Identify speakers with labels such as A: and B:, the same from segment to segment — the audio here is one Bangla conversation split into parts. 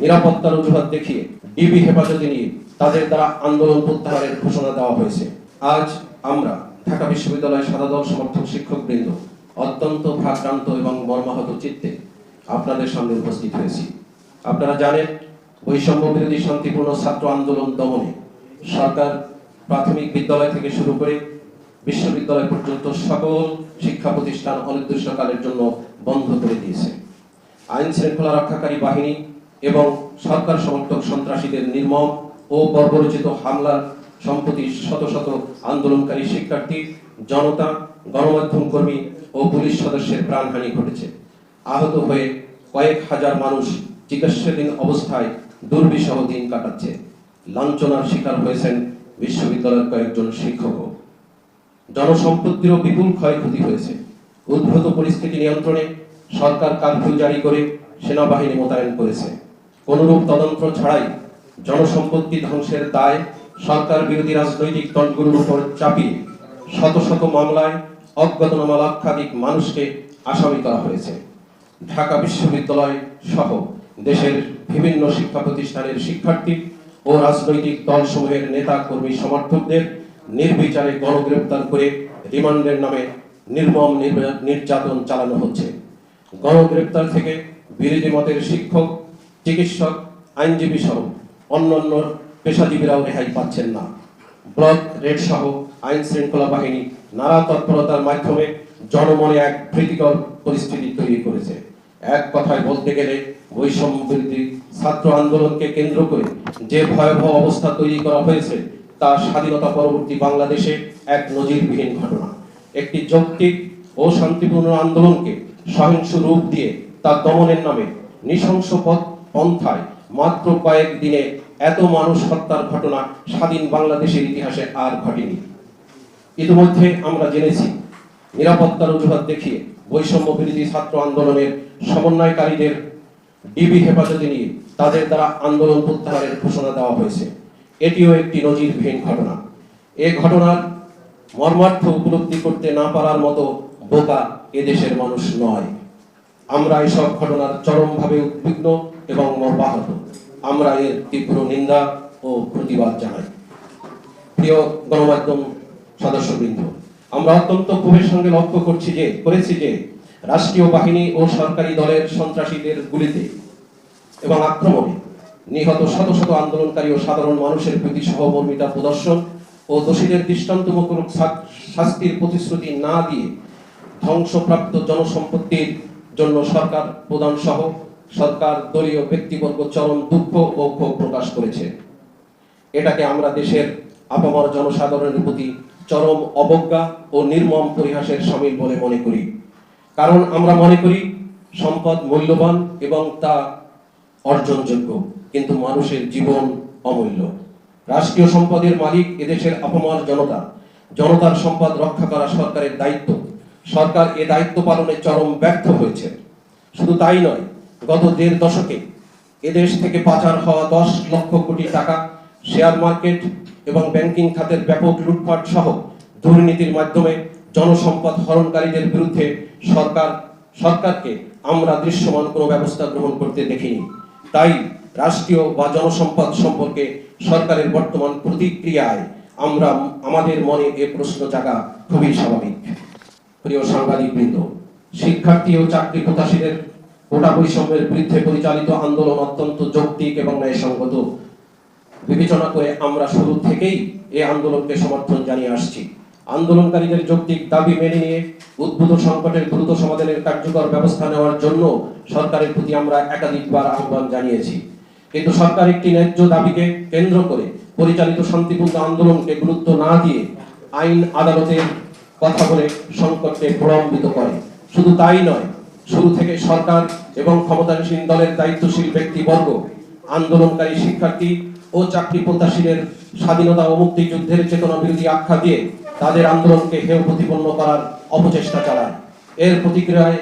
A: নিরাপত্তার অজুহাত দেখিয়ে ডিবি হেফাজতে নিয়ে তাদের দ্বারা আন্দোলন প্রত্যাহারের ঘোষণা দেওয়া হয়েছে আজ আমরা ঢাকা বিশ্ববিদ্যালয়ের সাদা দল সমর্থক শিক্ষকবৃন্দ অত্যন্ত ভাক্রান্ত এবং মর্মাহত চিত্তে আপনাদের সামনে উপস্থিত হয়েছি আপনারা জানেন বৈষম্য বিরোধী শান্তিপূর্ণ ছাত্র আন্দোলন দমনে সরকার প্রাথমিক বিদ্যালয় থেকে শুরু করে বিশ্ববিদ্যালয় পর্যন্ত সকল শিক্ষা প্রতিষ্ঠান অনির্দিষ্টকালের জন্য বন্ধ করে দিয়েছে আইন শৃঙ্খলা রক্ষাকারী বাহিনী এবং সরকার সমর্থক সন্ত্রাসীদের নির্মম ও বর্বরচিত হামলার সম্প্রতি শত শত আন্দোলনকারী শিক্ষার্থী জনতা গণমাধ্যম কর্মী ও পুলিশ সদস্যের প্রাণহানি ঘটেছে আহত হয়ে কয়েক হাজার মানুষ চিকিৎসাধীন অবস্থায় দুর্বিষহ দিন কাটাচ্ছে লাঞ্ছনার শিকার হয়েছেন বিশ্ববিদ্যালয়ের কয়েকজন শিক্ষকও জনসম্পত্তিরও বিপুল ক্ষয়ক্ষতি হয়েছে উদ্ভূত পরিস্থিতি নিয়ন্ত্রণে সরকার কারফিউ জারি করে সেনাবাহিনী মোতায়েন করেছে কোনরূপ তদন্ত ছাড়াই জনসম্পত্তি ধ্বংসের দায় সরকার বিরোধী রাজনৈতিক দলগুলোর উপর চাপিয়ে শত শত মামলায় অজ্ঞাতনামা লক্ষাধিক মানুষকে আসামি করা হয়েছে ঢাকা বিশ্ববিদ্যালয় সহ দেশের বিভিন্ন শিক্ষা প্রতিষ্ঠানের শিক্ষার্থী ও রাজনৈতিক দলসমূহের নেতা কর্মী সমর্থকদের নির্বিচারে গণগ্রেপ্তার করে রিমান্ডের নামে নির্মম নির্যাতন চালানো হচ্ছে গণগ্রেপ্তার থেকে বিরোধী মতের শিক্ষক চিকিৎসক আইনজীবী সহ অন্যান্য পেশাজীবীরাও রেহাই পাচ্ছেন না ব্লক রেড সহ আইন শৃঙ্খলা বাহিনী নানা তৎপরতার মাধ্যমে জনমনে এক ভীতিকর পরিস্থিতি তৈরি করেছে এক কথায় বলতে গেলে বৈষম্য বৃদ্ধি ছাত্র আন্দোলনকে কেন্দ্র করে যে ভয়াবহ অবস্থা তৈরি করা হয়েছে তা স্বাধীনতা পরবর্তী বাংলাদেশে এক নজিরবিহীন ঘটনা একটি যৌক্তিক ও শান্তিপূর্ণ আন্দোলনকে সহিংস রূপ দিয়ে তা দমনের নামে নৃশংস পথ পন্থায় মাত্র কয়েক দিনে এত মানুষ হত্যার ঘটনা স্বাধীন বাংলাদেশের ইতিহাসে আর ঘটেনি ইতিমধ্যে আমরা জেনেছি নিরাপত্তার অজুহাত দেখিয়ে বৈষম্য বিরোধী ছাত্র আন্দোলনের সমন্বয়কারীদের ডিবি হেফাজতে নিয়ে তাদের দ্বারা আন্দোলন প্রত্যাহারের ঘোষণা দেওয়া হয়েছে এটিও একটি নজিরবিহীন ঘটনা এ ঘটনার মর্মার্থ উপলব্ধি করতে না পারার মতো বোকা এদেশের মানুষ নয় আমরা এসব ঘটনার চরমভাবে উদ্বিগ্ন এবং অব্যাহত আমরা এর তীব্র নিন্দা ও প্রতিবাদ জানাই প্রিয় গণমাধ্যম সদস্যবৃন্দ আমরা অত্যন্ত ক্ষোভের সঙ্গে লক্ষ্য করছি যে করেছি যে রাষ্ট্রীয় বাহিনী ও সরকারি দলের সন্ত্রাসীদের গুলিতে এবং আক্রমণে নিহত শত শত আন্দোলনকারী ও সাধারণ মানুষের প্রতি সহমর্মিতা প্রদর্শন ও দোষীদের দৃষ্টান্তমূলক শাস্তির প্রতিশ্রুতি না দিয়ে ধ্বংসপ্রাপ্ত জনসম্পত্তির জন্য সরকার প্রদান সহ সরকার দলীয় ব্যক্তিবর্গ চরম দুঃখ ও ক্ষোভ প্রকাশ করেছে এটাকে আমরা দেশের আপামর জনসাধারণের প্রতি চরম অবজ্ঞা ও নির্মম পরিহাসের সামিল বলে মনে করি কারণ আমরা মনে করি সম্পদ মূল্যবান এবং তা অর্জনযোগ্য কিন্তু মানুষের জীবন অমূল্য রাষ্ট্রীয় সম্পদের মালিক এদেশের অপমান জনতা জনতার সম্পদ রক্ষা করা সরকারের দায়িত্ব সরকার এ দায়িত্ব পালনে চরম ব্যর্থ হয়েছে শুধু তাই নয় গত দেড় দশকে এদেশ থেকে পাচার হওয়া দশ লক্ষ কোটি টাকা শেয়ার মার্কেট এবং ব্যাংকিং খাতের ব্যাপক লুটপাট সহ দুর্নীতির মাধ্যমে জনসম্পদ হরণকারীদের বিরুদ্ধে সরকার সরকারকে আমরা দৃশ্যমান কোনো ব্যবস্থা গ্রহণ করতে দেখিনি তাই রাষ্ট্রীয় বা জনসম্পদ সম্পর্কে সরকারের বর্তমান প্রতিক্রিয়ায় আমরা আমাদের মনে এ প্রশ্ন জাগা খুবই স্বাভাবিক প্রিয় সাংবাদিকবৃন্দ শিক্ষার্থী ও চাকরি প্রত্যাশীদের গোটা বৈষম্যের বিরুদ্ধে পরিচালিত আন্দোলন অত্যন্ত যৌক্তিক এবং ন্যায়সঙ্গত বিবেচনা করে আমরা শুরু থেকেই এই আন্দোলনকে সমর্থন জানিয়ে আসছি আন্দোলনকারীদের যৌক্তিক দাবি মেনে নিয়ে উদ্ভূত সংকটের দ্রুত সমাধানের কার্যকর ব্যবস্থা নেওয়ার জন্য সরকারের প্রতি আমরা একাধিকবার আহ্বান জানিয়েছি কিন্তু সরকার একটি ন্যায্য দাবিকে কেন্দ্র করে পরিচালিত শান্তিপূর্ণ আন্দোলনকে গুরুত্ব না দিয়ে আইন আদালতের কথা বলে সংকটকে প্রলম্বিত করে শুধু তাই নয় শুরু থেকে সরকার এবং ক্ষমতাসীন দলের দায়িত্বশীল ব্যক্তিবর্গ আন্দোলনকারী শিক্ষার্থী ও চাকরি প্রত্যাশীদের স্বাধীনতা ও মুক্তিযুদ্ধের চেতনা বিরোধী আখ্যা দিয়ে তাদের আন্দোলনকে হেউ প্রতিপন্ন করার অপচেষ্টা চালায় এর প্রতিক্রিয়ায়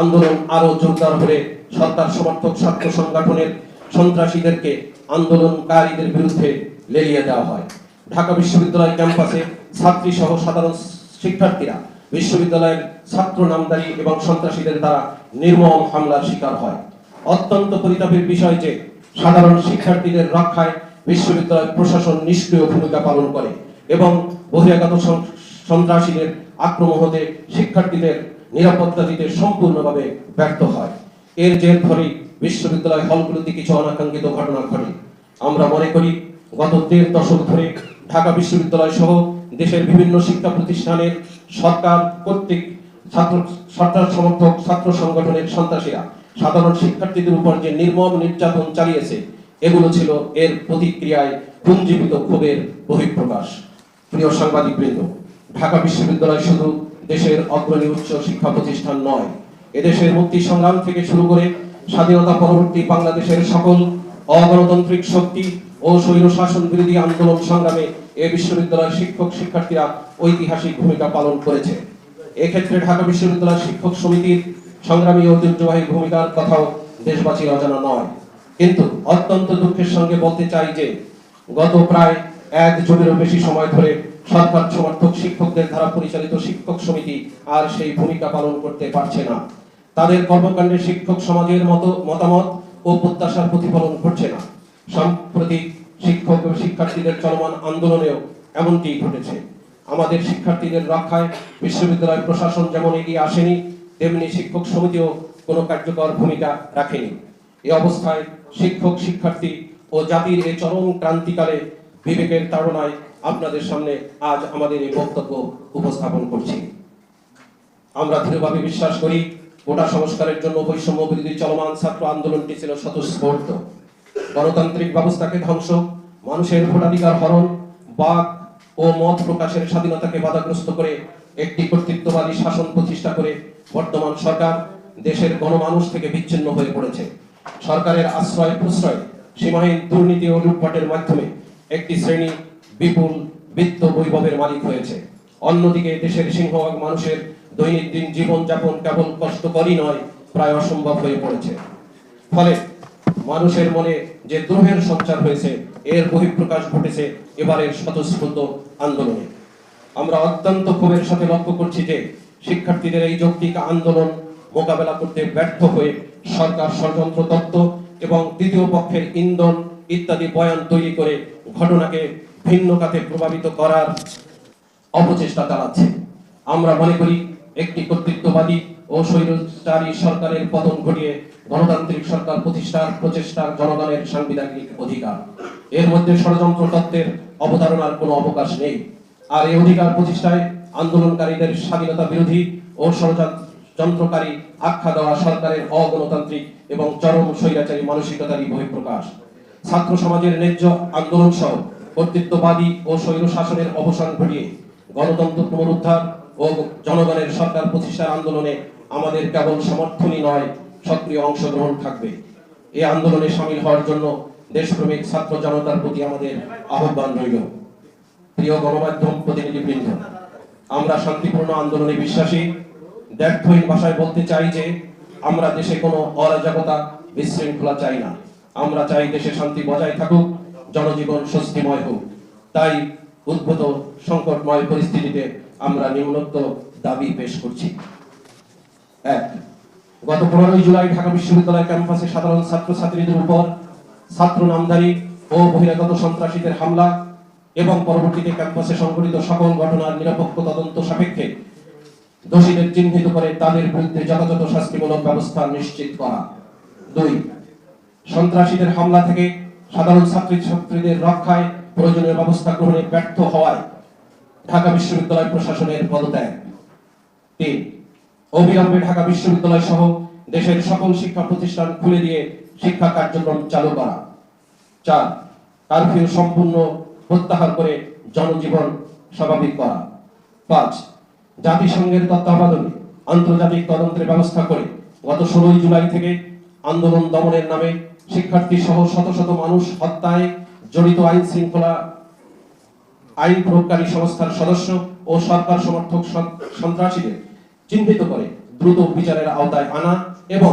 A: আন্দোলন আরও জোরদার হলে সরকার সমর্থক ছাত্র সংগঠনের সন্ত্রাসীদেরকে আন্দোলনকারীদের বিরুদ্ধে লেলিয়ে দেওয়া হয় ঢাকা বিশ্ববিদ্যালয় ক্যাম্পাসে ছাত্রী সহ সাধারণ শিক্ষার্থীরা বিশ্ববিদ্যালয়ের ছাত্র নামদারী এবং সন্ত্রাসীদের দ্বারা নির্মম হামলার শিকার হয় অত্যন্ত পরিতাপের বিষয় যে সাধারণ শিক্ষার্থীদের রক্ষায় বিশ্ববিদ্যালয় প্রশাসন নিষ্ক্রিয় ভূমিকা পালন করে এবং বহিরাগত সন্ত্রাসীদের আক্রমণ হতে শিক্ষার্থীদের নিরাপত্তা দিতে সম্পূর্ণভাবে ব্যর্থ হয় এর জের ধরেই বিশ্ববিদ্যালয় হলগুলোতে কিছু অনাকাঙ্ক্ষিত ঘটনা ঘটে আমরা মনে করি গত দেড় দশক ধরে ঢাকা বিশ্ববিদ্যালয় সহ দেশের বিভিন্ন শিক্ষা প্রতিষ্ঠানের সরকার কর্তৃক ছাত্র সরকার সমর্থক ছাত্র সংগঠনের সন্ত্রাসীরা সাধারণ শিক্ষার্থীদের উপর যে নির্মম নির্যাতন চালিয়েছে এগুলো ছিল এর প্রতিক্রিয়ায় পুঞ্জীবিত ক্ষোভের বহিঃপ্রকাশ প্রিয় সাংবাদিকবৃন্দ ঢাকা বিশ্ববিদ্যালয় শুধু দেশের অগ্রণী উচ্চ শিক্ষা প্রতিষ্ঠান নয় এদেশের মুক্তি সংগ্রাম থেকে শুরু করে স্বাধীনতা পরবর্তী বাংলাদেশের সকল অগণতান্ত্রিক শক্তি ও স্বৈরশাসন বিরোধী আন্দোলন সংগ্রামে এ বিশ্ববিদ্যালয়ের শিক্ষক শিক্ষার্থীরা ঐতিহাসিক ভূমিকা পালন করেছে এক্ষেত্রে ঢাকা বিশ্ববিদ্যালয়ের শিক্ষক সমিতির সংগ্রামী ঐতিহ্যবাহী ভূমিকার কথাও দেশবাসীর অজানা নয় কিন্তু অত্যন্ত দুঃখের সঙ্গে বলতে চাই যে গত প্রায় এক যুগেরও বেশি সময় ধরে সরকার সমর্থক শিক্ষকদের দ্বারা পরিচালিত শিক্ষক সমিতি আর সেই ভূমিকা পালন করতে পারছে না তাদের কর্মকাণ্ডে শিক্ষক সমাজের মতো মতামত ও প্রত্যাশার প্রতিফলন ঘটছে না সাম্প্রতিক শিক্ষক ও শিক্ষার্থীদের চলমান আন্দোলনেও এমনটি ঘটেছে আমাদের শিক্ষার্থীদের রক্ষায় বিশ্ববিদ্যালয় প্রশাসন যেমন এগিয়ে আসেনি তেমনি শিক্ষক সমিতিও কোনো কার্যকর ভূমিকা রাখেনি এ অবস্থায় শিক্ষক শিক্ষার্থী ও জাতির এই চরম ক্রান্তিকালে বিবেকের তাড়নায় আপনাদের সামনে আজ আমাদের এই বক্তব্য উপস্থাপন করছি আমরা দৃঢ়ভাবে বিশ্বাস করি গোটা সংস্কারের জন্য বৈষম্য বিরোধী চলমান ছাত্র আন্দোলনটি ছিল স্বতঃস্ফূর্ত গণতান্ত্রিক ব্যবস্থাকে ধ্বংস মানুষের ভোটাধিকার হরণ বাক ও মত প্রকাশের স্বাধীনতাকে বাধাগ্রস্ত করে একটি কর্তৃত্ববাদী শাসন প্রতিষ্ঠা করে বর্তমান সরকার দেশের গণমানুষ থেকে বিচ্ছিন্ন হয়ে পড়েছে সরকারের আশ্রয় প্রশ্রয় সীমাহীন দুর্নীতি ও লুটপাটের মাধ্যমে একটি শ্রেণী বিপুল বিত্ত বৈভবের মালিক হয়েছে অন্যদিকে দেশের সিংহভাগ মানুষের দৈনন্দিন জীবনযাপন কেবল কষ্টকরই নয় প্রায় অসম্ভব হয়ে পড়েছে ফলে মানুষের মনে যে দ্রোহের সঞ্চার হয়েছে এর বহিঃপ্রকাশ ঘটেছে এবারের স্বতঃস্ফূর্ত আন্দোলনে আমরা অত্যন্ত ক্ষোভের সাথে লক্ষ্য করছি যে শিক্ষার্থীদের এই যৌক্তিক আন্দোলন মোকাবেলা করতে ব্যর্থ হয়ে সরকার ষড়যন্ত্র তত্ত্ব এবং তৃতীয় পক্ষের ইন্ধন ইত্যাদি বয়ান তৈরি করে ঘটনাকে ভিন্ন কাতে প্রভাবিত করার অপচেষ্টা চালাচ্ছে আমরা মনে করি একটি কর্তৃত্ববাদী ও স্বৈরাচারী সরকারের পতন ঘটিয়ে গণতান্ত্রিক সরকার প্রতিষ্ঠার প্রচেষ্টা জনগণের সাংবিধানিক অধিকার এর মধ্যে ষড়যন্ত্র তত্ত্বের অবতারণার কোনো অবকাশ নেই আর এই অধিকার প্রতিষ্ঠায় আন্দোলনকারীদের স্বাধীনতা বিরোধী ও ষড়যন্ত্রকারী আখ্যা দেওয়া সরকারের অগণতান্ত্রিক এবং চরম স্বৈরাচারী মানসিকতারই বহিঃপ্রকাশ ছাত্র সমাজের ন্যায্য আন্দোলন সহ কর্তৃত্ববাদী ও স্বৈর শাসনের অবসান ঘটিয়ে গণতন্ত্র পুনরুদ্ধার ও জনগণের সরকার প্রতিষ্ঠার আন্দোলনে আমাদের কেবল সমর্থনই নয় সক্রিয় অংশগ্রহণ থাকবে এই আন্দোলনে সামিল হওয়ার জন্য দেশপ্রেমিক ছাত্র জনতার প্রতি আমাদের আহ্বান রইল প্রিয় গণমাধ্যম প্রতিনিধিবৃন্দ আমরা শান্তিপূর্ণ আন্দোলনে বিশ্বাসী দ্ব্যর্থহীন ভাষায় বলতে চাই যে আমরা দেশে কোনো অরাজকতা বিশৃঙ্খলা চাই না আমরা চাই দেশে শান্তি বজায় থাকুক জনজীবন স্বস্তিময় হোক তাই উদ্ভূত সংকটময় পরিস্থিতিতে আমরা নিম্নোক্ত দাবি পেশ করছি এক হ্যাঁ, গত পনেরোই জুলাই ঢাকা বিশ্ববিদ্যালয় ক্যাম্পাসে সাধারণ ছাত্র ছাত্রীদের উপর ছাত্র নামধারী ও বহিরাগত সন্ত্রাসীদের হামলা এবং পরবর্তীতে ক্যাম্পাসে সংঘটিত সকল ঘটনার নিরপেক্ষ তদন্ত সাপেক্ষে দোষীদের চিহ্নিত করে তাদের বিরুদ্ধে যথাযথ শাস্তিমূলক ব্যবস্থা নিশ্চিত করা দুই সন্ত্রাসীদের হামলা থেকে সাধারণ ছাত্রী ছাত্রীদের রক্ষায় প্রয়োজনীয় ব্যবস্থা গ্রহণে ব্যর্থ হওয়ায় ঢাকা বিশ্ববিদ্যালয় প্রশাসনের পদত্যাগ তিন অবিলম্বে ঢাকা বিশ্ববিদ্যালয় সহ দেশের সকল শিক্ষা প্রতিষ্ঠান খুলে দিয়ে শিক্ষা কার্যক্রম চালু করা চার কারফিউ সম্পূর্ণ প্রত্যাহার করে জনজীবন স্বাভাবিক করা পাঁচ জাতিসংঘের তত্ত্বাবধানে আন্তর্জাতিক তদন্তের ব্যবস্থা করে গত ষোলোই জুলাই থেকে আন্দোলন দমনের নামে শিক্ষার্থী সহ শত শত মানুষ হত্যায় জড়িত আইন শৃঙ্খলা আইন প্রয়োগকারী সংস্থার সদস্য ও সরকার সমর্থক সন্ত্রাসীদের চিহ্নিত করে দ্রুত বিচারের আওতায় আনা এবং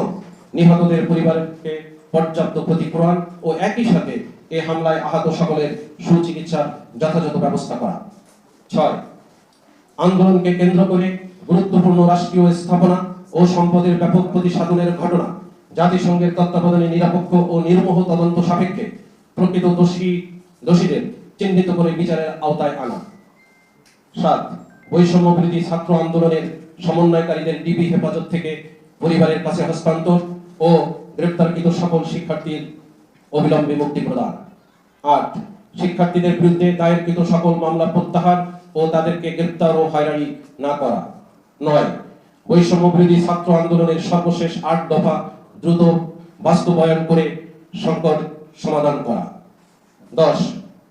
A: নিহতদের পরিবারকে পর্যাপ্ত ক্ষতিপূরণ ও একই সাথে এ হামলায় আহত সকলের সুচিকিৎসার যথাযথ ব্যবস্থা করা ছয় আন্দোলনকে কেন্দ্র করে গুরুত্বপূর্ণ রাষ্ট্রীয় স্থাপনা ও সম্পদের ব্যাপক সাধনের ঘটনা জাতিসংঘের তত্ত্বাবধানে নিরপেক্ষ ও নির্মোহ তদন্ত সাপেক্ষে প্রকৃত দোষী দোষীদের চিহ্নিত করে বিচারের আওতায় আনা সাত বৈষম্য বিরোধী ছাত্র আন্দোলনের সমন্বয়কারীদের ডিবি হেফাজত থেকে পরিবারের কাছে হস্তান্তর ও গ্রেপ্তারকৃত সকল শিক্ষার্থীর অবিলম্বে মুক্তি প্রদান আট শিক্ষার্থীদের বিরুদ্ধে দায়েরকৃত সকল মামলা প্রত্যাহার ও তাদেরকে গ্রেপ্তার ও হয়রানি না করা নয় বৈষম্য বিরোধী ছাত্র আন্দোলনের সর্বশেষ আট দফা দ্রুত বাস্তবায়ন করে সংকট সমাধান করা দশ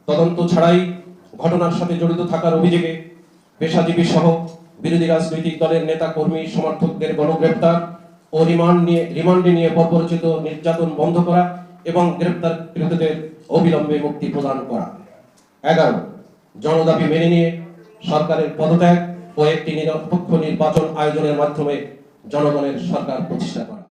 A: তদন্ত ছাড়াই ঘটনার সাথে জড়িত থাকার অভিযোগে পেশাজীবী সহ বিরোধী রাজনৈতিক দলের নেতা কর্মী সমর্থকদের গণগ্রেপ্তার ও রিমান্ড নিয়ে রিমান্ডে নিয়ে পর্বরচিত নির্যাতন বন্ধ করা এবং কৃতদের অবিলম্বে মুক্তি প্রদান করা এগারো জনদাবি মেনে নিয়ে সরকারের পদত্যাগ ও একটি নিরপেক্ষ নির্বাচন আয়োজনের মাধ্যমে জনগণের সরকার প্রতিষ্ঠা করা